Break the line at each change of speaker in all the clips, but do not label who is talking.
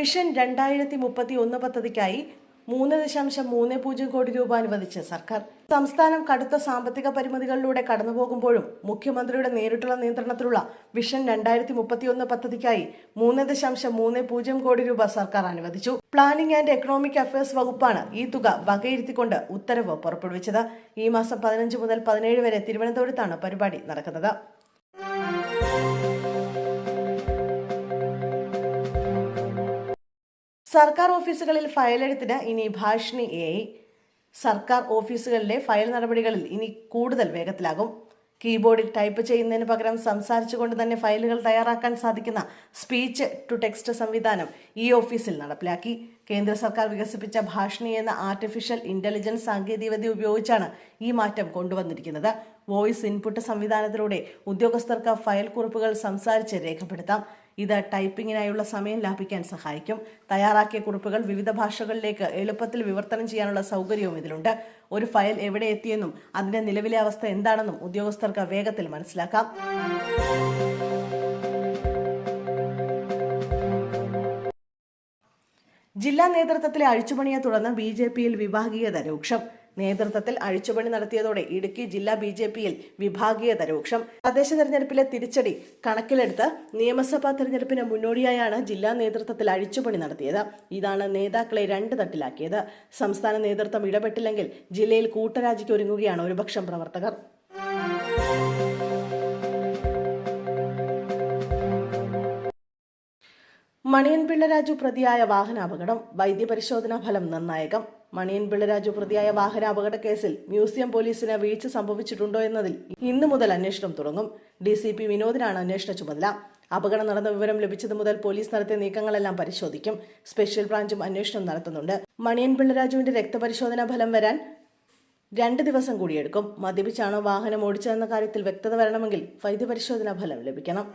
Mission രണ്ടായിരത്തി മുപ്പത്തി ഒന്ന് പദ്ധതിക്കായി മൂന്ന് ദശാംശം മൂന്ന് പൂജ്യം കോടി രൂപ അനുവദിച്ച് സർക്കാർ. സംസ്ഥാനം കടുത്ത സാമ്പത്തിക പരിമിതികളിലൂടെ കടന്നുപോകുമ്പോഴും മുഖ്യമന്ത്രിയുടെ നേരിട്ടുള്ള നിയന്ത്രണത്തിലുള്ള വിഷൻ രണ്ടായിരത്തി മുപ്പത്തിയൊന്ന് പദ്ധതിക്കായി മൂന്ന് ദശാംശം മൂന്ന് പൂജ്യം കോടി രൂപ സർക്കാർ അനുവദിച്ചു. പ്ലാനിംഗ് ആൻഡ് എക്കണോമിക് അഫയേഴ്സ് വകുപ്പാണ് ഈ തുക വകയിരുത്തിക്കൊണ്ട് ഉത്തരവ് പുറപ്പെടുവിച്ചത്. ഈ മാസം പതിനഞ്ച് മുതൽ പതിനേഴ് വരെ തിരുവനന്തപുരത്താണ് പരിപാടി നടക്കുന്നത്. സർക്കാർ ഓഫീസുകളിൽ ഫയലെഴുത്തിന് ഇനി ഭാഷിണി എ സർക്കാർ ഓഫീസുകളിലെ ഫയൽ നടപടികളിൽ ഇനി കൂടുതൽ വേഗത്തിലാകും. കീബോർഡിൽ ടൈപ്പ് ചെയ്യുന്നതിന് പകരം സംസാരിച്ചുകൊണ്ട് തന്നെ ഫയലുകൾ തയ്യാറാക്കാൻ സാധിക്കുന്ന സ്പീച്ച് ടു ടെക്സ്റ്റ് സംവിധാനം ഈ ഓഫീസിൽ നടപ്പിലാക്കി. കേന്ദ്ര സർക്കാർ വികസിപ്പിച്ച ഭാഷിണി എന്ന ആർട്ടിഫിഷ്യൽ ഇന്റലിജൻസ് സാങ്കേതികവിദ്യ ഉപയോഗിച്ചാണ് ഈ മാറ്റം കൊണ്ടുവന്നിരിക്കുന്നത്. വോയിസ് ഇൻപുട്ട് സംവിധാനത്തിലൂടെ ഉദ്യോഗസ്ഥർക്ക് ഫയൽ കുറിപ്പുകൾ സംസാരിച്ച് രേഖപ്പെടുത്താം. ഇത് ടൈപ്പിങ്ങിനായുള്ള സമയം ലാഭിക്കാൻ സഹായിക്കും. തയ്യാറാക്കിയ കുറിപ്പുകൾ വിവിധ ഭാഷകളിലേക്ക് എളുപ്പത്തിൽ വിവർത്തനം ചെയ്യാനുള്ള സൗകര്യവും ഇതിലുണ്ട്. ഒരു ഫയൽ എവിടെ എത്തിയെന്നും അതിന്റെ നിലവിലെ അവസ്ഥ എന്താണെന്നും ഉദ്യോഗസ്ഥർക്ക് വേഗത്തിൽ മനസ്സിലാക്കാം. ജില്ലാ നേതൃത്വത്തിലെ അഴിച്ചുപണിയെ തുടർന്ന് ബി ജെ പിയിൽ വിഭാഗീയത രൂക്ഷം. നേതൃത്വത്തിൽ അഴിച്ചുപണി നടത്തിയതോടെ ഇടുക്കി ജില്ലാ ബി ജെ പിയിൽ വിഭാഗീയത രൂക്ഷം. തദ്ദേശ തെരഞ്ഞെടുപ്പിലെ തിരിച്ചടി കണക്കിലെടുത്ത് നിയമസഭാ തെരഞ്ഞെടുപ്പിന് മുന്നോടിയായാണ് ജില്ലാ നേതൃത്വത്തിൽ അഴിച്ചുപണി നടത്തിയത്. ഇതാണ് നേതാക്കളെ രണ്ട് തട്ടിലാക്കിയത്. സംസ്ഥാന നേതൃത്വം ഇടപെട്ടില്ലെങ്കിൽ ജില്ലയിൽ കൂട്ടരാജിക്ക് ഒരുങ്ങുകയാണ് ഒരുപക്ഷം പ്രവർത്തകർ. മണിയൻ പിള്ളരാജു പ്രതിയായ വാഹനാപകടം വൈദ്യപരിശോധനാ ഫലം നിർണായകം. മണിയൻ പിള്ളരാജു പ്രതിയായ വാഹനാപകട കേസിൽ മ്യൂസിയം പോലീസിന് വീഴ്ച സംഭവിച്ചിട്ടുണ്ടോ എന്നതിൽ ഇന്നു മുതൽ അന്വേഷണം തുടങ്ങും. ഡി സി പി വിനോദിനാണ് അന്വേഷണ ചുമതല. അപകടം നടന്ന വിവരം ലഭിച്ചത് മുതൽ പോലീസ് നടത്തിയ നീക്കങ്ങളെല്ലാം പരിശോധിക്കും. സ്പെഷ്യൽ ബ്രാഞ്ചും അന്വേഷണം നടത്തുന്നുണ്ട്. മണിയൻ പിള്ളരാജുവിന്റെ രക്തപരിശോധനാ ഫലം വരാൻ രണ്ട് ദിവസം കൂടിയെടുക്കും. മദ്യപിച്ചാണോ വാഹനം ഓടിച്ചതെന്ന കാര്യത്തിൽ വ്യക്തത വരണമെങ്കിൽ വൈദ്യപരിശോധനാ ഫലം ലഭിക്കണം.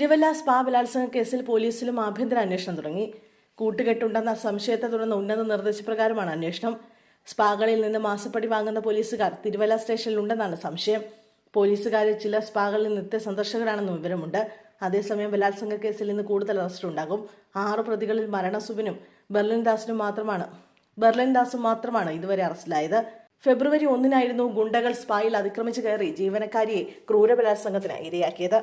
തിരുവല്ല സ്പാ ബലാത്സംഗ കേസിൽ പോലീസിലും ആഭ്യന്തര അന്വേഷണം തുടങ്ങി. കൂട്ടുകെട്ടുണ്ടെന്ന സംശയത്തെ തുടർന്ന് ഉന്നത നിർദ്ദേശപ്രകാരമാണ് അന്വേഷണം. സ്പാകളിൽ നിന്ന് മാസപ്പടി വാങ്ങുന്ന പോലീസുകാർ തിരുവല്ല സ്റ്റേഷനിലുണ്ടെന്നാണ് സംശയം. പോലീസുകാരിൽ ചില സ്പാകളിൽ നിത്യ സന്ദർശകരാണെന്ന് വിവരമുണ്ട്. അതേസമയം ബലാത്സംഗ കേസിൽ നിന്ന് കൂടുതൽ അറസ്റ്റ് ഉണ്ടാകും. ആറ് പ്രതികളിൽ മരണസുബിനും ബെർലിൻ ദാസിനും മാത്രമാണ് ബെർലിൻ ദാസും മാത്രമാണ് ഇതുവരെ അറസ്റ്റിലായത്. ഫെബ്രുവരി ഒന്നിനായിരുന്നു ഗുണ്ടകൾ സ്പായിൽ അതിക്രമിച്ചു കയറി ജീവനക്കാരിയെ ക്രൂരബലാത്സംഗത്തിന് ഇരയാക്കിയത്.